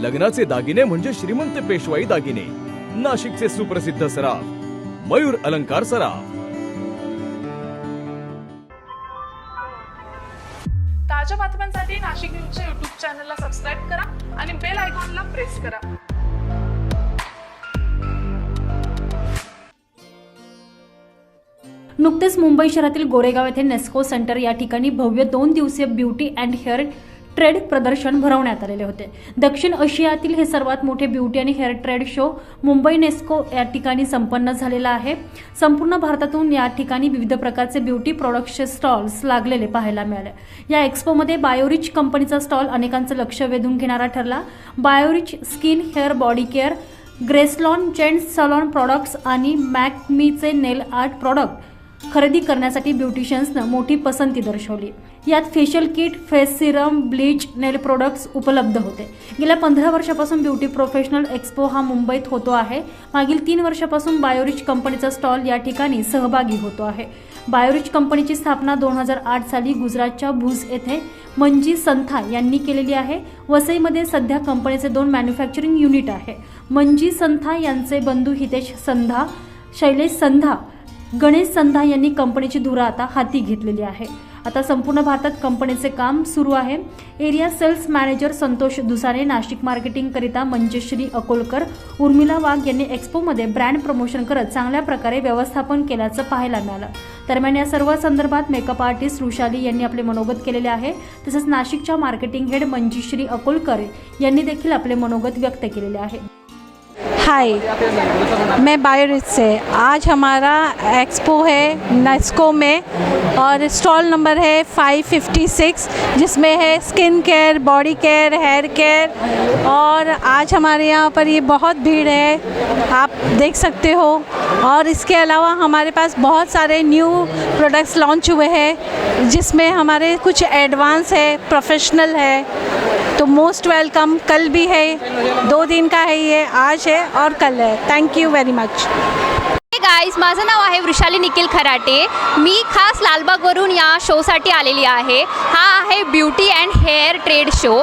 लग्नाचे दागिने म्हणजे श्रीमंत पेशवाई दागिने. नाशिकचे सुप्रसिद्ध सराफ मयूर अलंकार सराफ. ताज्या बातम्यांसाठी नाशिक न्यूजच्या युट्यूब चॅनलला सबस्क्राईब करा आणि बेल आयकॉनला प्रेस करा. नुकतेच मुंबई शहरातील गोरेगाव येथे नेस्को सेंटर या ठिकाणी भव्य दोन दिवसीय ब्युटी अँड हेअर ट्रेड प्रदर्शन भरवण्यात आलेले होते. दक्षिण आशियातील हे सर्वात मोठे ब्युटी आणि hair trade show Mumbai Nesco या ठिकाणी संपन्न झालेला आहे. संपूर्ण भारतातून या ठिकाणी विविध प्रकारचे ब्युटी प्रॉडक्ट्सचे स्टॉल्स लागलेले पाहायला मिळाले. या एक्स्पोमध्ये बायोरिच कंपनीचा स्टॉल अनेकांचं लक्ष वेधून घेणारा ठरला. Biorich skin hair body care ग्रेसलॉन gents salon products आणि मॅकमीचे नेल आर्ट प्रॉडक्ट खरेदी करण्यासाठी ब्युटिशियन्सनं मोठी पसंती दर्शवली. यात facial kit face serum bleach nail products उपलब्ध होते. गेल्या पंधरा वर्षापासून ब्युटी प्रोफेशनल एक्स्पो हा मुंबईत होतो आहे. मागील तीन वर्षापासून बायोरिच कंपनीचा स्टॉल या ठिकाणी सहभागी होतो आहे. बायोरिच कंपनीची स्थापना दोन हजार आठ साली गुजरातच्या भुज येथे मंजी संथा यांनी केलेली आहे. वसईमध्ये सध्या कंपनीचे दोन मॅन्युफॅक्चरिंग युनिट आहे. मंजी संथा यांचे बंधू हितेश संधा शैलेश संधा गणेश संधा यांनी कंपनीची धुरा आता हाती घेतलेली आहे. आता संपूर्ण भारतात कंपनीचे काम सुरू आहे. Area sales manager Santosh Dusare Nashik मार्केटिंगकरिता Manjeshri Akolkar Urmila Wagh यांनी एक्स्पोमध्ये ब्रँड प्रमोशन करत चांगल्या प्रकारे व्यवस्थापन केल्याचं पाहायला मिळालं. दरम्यान या सर्व संदर्भात मेकअप आर्टिस्ट रुशाली यांनी आपले मनोगत केलेले आहे. तसंच नाशिकच्या मार्केटिंग हेड मंजुश्री अकोलकर यांनी देखील आपले मनोगत व्यक्त केलेले आहे. हाय मैं बायोरिच से। आज हमारा एक्सपो है नेस्को में और स्टॉल नंबर है 556 जिसमें है skin care body care hair care और आज हमारे यहाँ पर ये बहुत भीड़ है। आप देख सकते हो। और इसके अलावा हमारे पास बहुत सारे न्यू प्रोडक्ट्स लॉन्च हुए हैं, जिसमें हमारे कुछ एडवांस है प्रोफेशनल है। तो मोस्ट वेलकम कल भी है दो दिन का है ये आज है और कल है। Thank you very much guys माझं नाव आहे वृषाली निखिल खराटे. मी खास लालबागवरून या शोसाठी आलेली आहे. हा आहे beauty and hair trade show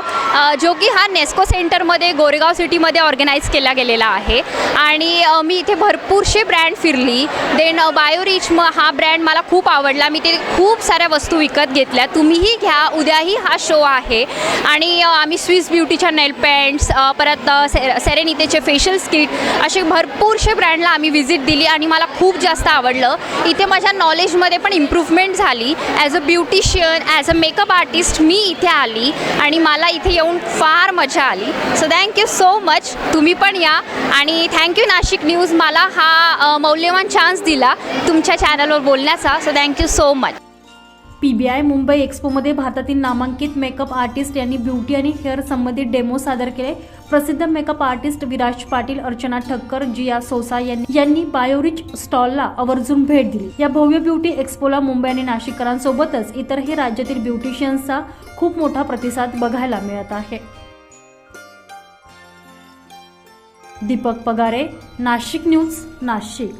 जो की हा नेस्को सेंटरमध्ये गोरेगाव सिटीमध्ये ऑर्गनाईज केला गेलेला आहे. आणि मी इथे भरपूरशे ब्रँड फिरली. देन बायोरिच म हा ब्रँड मला खूप आवडला. मी ते खूप साऱ्या वस्तू विकत घेतल्या. तुम्हीही घ्या. उद्याही हा शो आहे. आणि आम्ही स्विस ब्युटीच्या नेल पॅन्ट्स परत से सेरेनितेचे फेशियल स्किट असे भरपूरशे ब्रँडला आम्ही व्हिजिट दिली. आणि मला खूप जास्त आवडलं. इथे माझ्या नॉलेजमध्ये पण इम्प्रूव्हमेंट झाली. As a beautician as a makeup artist मी इथे आली आणि मला इथे येऊन फार मजा आली. सो थँक्यू सो मच तुम्ही पण या. आणि थँक्यू नाशिक न्यूज मला हा मौल्यवान चान्स दिला तुमच्या चॅनलवर बोलण्याचा. So thank you so much P B I Mumbai एक्स्पोमध्ये भारतातील नामांकित मेकअप आर्टिस्ट यांनी ब्युटी आणि हेअर संबंधित डेमो सादर केले. प्रसिद्ध मेकअप आर्टिस्ट विराज पाटील अर्चना ठक्कर जिया सोसा यांनी यांनी बायोरिच स्टॉलला आवर्जून भेट दिली. या भव्य ब्युटी एक्स्पोला मुंबई आणि नाशिककरांसोबतच इतरही राज्यातील ब्युटिशियन्सचा खूप मोठा प्रतिसाद बघायला मिळत आहे. दीपक पगारे नाशिक न्यूज नाशिक.